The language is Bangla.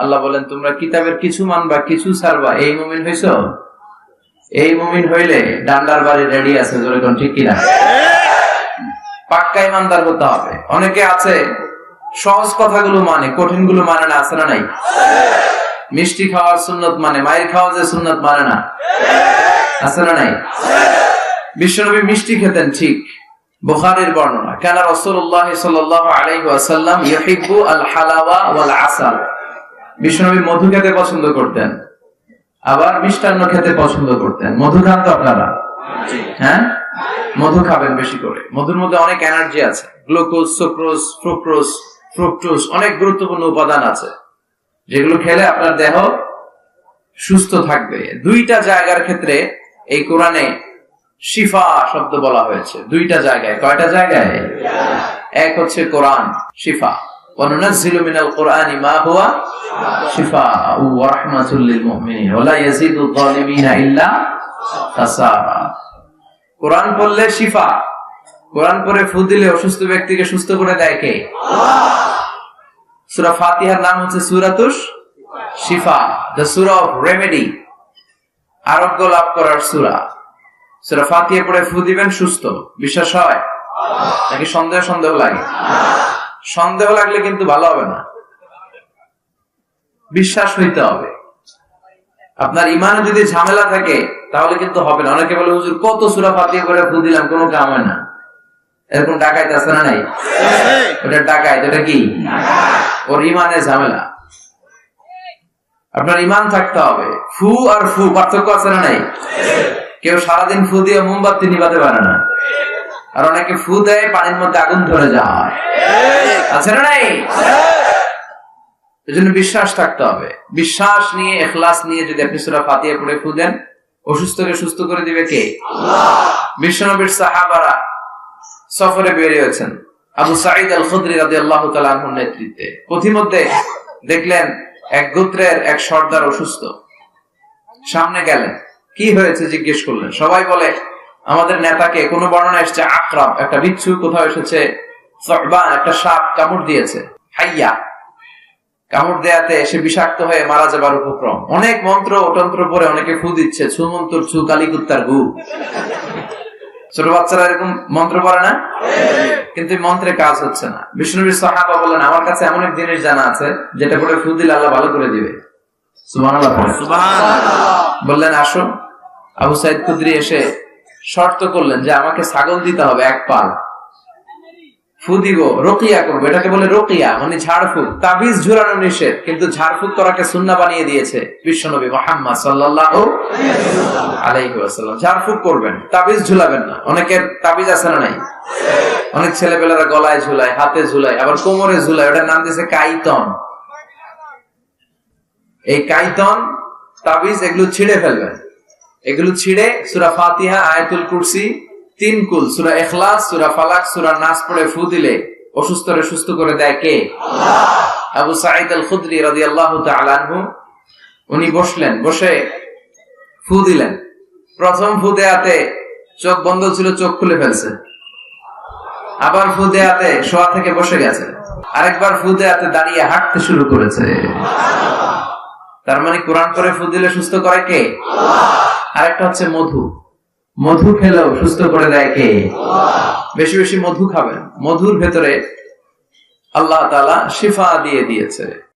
আল্লাহ বলেন, তোমরা কিতাবের কিছু মানবা, কিছু ছাড়বা। এই মুমিন এই মুমিন হইলে ডান্ডার বাড়ি রেডি আছে ঠিক কিনা? পাক্কা ইমানদার হতে হবে। অনেকে আছে, সহজ কথাগুলো মানে কঠিনগুলো মানে না, আছে না নাই? মিষ্টি খাওয়ার সুন্নত মানে মায়ের খাওয়া যে সুন্নত মানে না? আছে না নাই? বিশ্বনবী মিষ্টি খেতেন, ঠিক। বুখারীর বর্ণনা, কেন রাসূলুল্লাহ সাল্লাল্লাহু ইউহিব্বু আল হালাওয়া ওয়াল আসাল বিশ্বনবী মধু খেতে পছন্দ করতেন, আবার মিষ্টান্ন খেতে পছন্দ করতেন। মধু খান তো আপনারা? হ্যাঁ? মধু খাবেন বেশি করে। মধুর মধ্যে অনেক এনার্জি আছে। গ্লুকোজ, সুক্রোজ ফ্রুক্টোজ ফ্রুক্টোজ, অনেক গুরুত্বপূর্ণ উপাদান আছে। যেগুলো খেলে আপনার দেহ সুস্থ থাকবে। দুইটা জায়গার ক্ষেত্রে এই কোরআনে শিফা শব্দ বলা হয়েছে দুইটা জায়গায় কয়টা জায়গায় এক হচ্ছে কোরআন শিফা وننزل من القرآن ما هو شفاء ورحمة للمؤمنين ولا يزيد الظالمين إلا خسارا কোরআন পড়লে শিফা কোরআন পড়ে ফু দিলে অসুস্থ ব্যক্তিকে সুস্থ করে দেয় কে সূরা ফাতিহার নাম হচ্ছে সূরাতুস শিফা দ্য সূরা অফ রেমেডি আরোগ্য লাভ করার সূরা সূরা ফাতিহা পড়ে ফু দিবেন, সুস্থ। বিশ্বাস হয়? নাকি সন্দেহ সন্দেহ লাগে? সন্দেহ লাগলে কিন্তু ভালো হবে না। বিশ্বাস হইতে হবে। আপনার ইমানে যদি ঝামেলা থাকে, তাহলে কিন্তু হবে না। অনেকে বলে, হুজুর, কত সুরা ফাতিহা করে ফু দিলাম, কোনো কাম হয় না। এরকম ডাকাইতে আছে না নাই? ওটা ডাকাইত এটা কি? ওর ইমানে ঝামেলা। আপনার ইমান থাকতে হবে। ফু আর ফু, পার্থক্য আছে না নাই? কেউ সারাদিন ফু দিয়ে মোমবাতি নিবাতে পারে না। আর অনেকে ফু দেয়, পানির মধ্যে আগুন ধরে যায়। আছে না নাই? এজন্য বিশ্বাস থাকতে হবে। বিশ্বাস নিয়ে, এখলাস নিয়ে যদি আপনি সুরা ফাতিহা পড়ে ফু দেন, অসুস্থকে সুস্থ করে দিবে কে? বিশ্বনবীর সাহাবারা সফরে বেরিয়েছেন। আবু সাঈদ আল খুদরি রাদিয়াল্লাহু তাআলা আনহুর নেতৃত্বে। পথিমধ্যে দেখলেন এক গোত্রের এক সর্দার অসুস্থ। সামনে গেলেন। কি হয়েছে জিজ্ঞেস করলেন? সবাই বলে, আমাদের নেতাকে কোন বর্ণনা এসেছে আকরাব একটা বিচ্ছু কোথাও এসেছে একটা সাপ কামড় দিয়েছে, হাইয়া। কামড় দেয়াতে সে বিষাক্ত হয়ে মারা যাবার উপক্রম। অনেক মন্ত্র তন্ত্র পরে অনেকে ফু দিচ্ছে, ছু মন্ত্র, ছু কালিকুত্তার গু। ছোট বাচ্চারা এরকম মন্ত্র পড়ে না? কিন্তু মন্ত্রে কাজ হচ্ছে না। বিষ্ণুবীর সাহাবা বললেন, আমার কাছে এমন এক জিনিস জানা আছে, যেটা করে ফু দিলে আল্লাহ ভালো করে দিবে। সুবহানাল্লাহ। পড়ে। বললেন আসো আবু সাইদ কুদরি এসে শর্ত করলেন যে আমাকে ছাগল দিতে হবে এক পাল। ফু দিব, রকিয়া করব। এটাকে বলে রকিয়া মানে ঝাড়ফুক। তাবিজ ঝুলানো নিষেধ, কিন্তু ঝাড়ফুক করাকে সুন্না বানিয়ে দিয়েছে বিশ্বনবী মোহাম্মদ সাল্লাল্লাহু আলাইহি ঝাড়ফুক করবেন, তাবিজ ঝুলাবেন না। অনেকের তাবিজ আছে না নাই? অনেক ছেলেপেলেরা গলায় ঝুলায়, হাতে ঝুলায়, আবার কোমরে ঝুলায়, ওটার নাম দিয়েছে কাইতন। এই কাইতন তাবিজ এগুলো ছিঁড়ে ফেলবেন এগুলো ছিঁড়ে সুরা ফাতিহা আয়াতুল কুরসি তিন কুল সুরা এখলাস সুরা ফালাক সুরা নাস পড়ে ফু দিলে অসুস্থরে সুস্থ করে দেয় কে? আবু সাঈদ আল খুদরি রাদিয়াল্লাহু তাআলা আনহু উনি বসলেন বসে ফু দিলেন। প্রথম ফু দেয়াতে চোখ বন্ধ ছিল চোখ খুলে ফেলছে। আবার ফু দেয়াতে শোয়া থেকে বসে গেছে। আরেকবার ফু দেয়াতে দাঁড়িয়ে হাঁটতে শুরু করেছে। তার মানে কোরআন করে ফু দিলে সুস্থ করে কে? আর একটা হচ্ছে মধু। মধু খেলেও সুস্থ করে দেয় কে? বেশি বেশি মধু খাবেন মধুর ভেতরে আল্লাহ তালা শিফা দিয়ে দিয়েছে।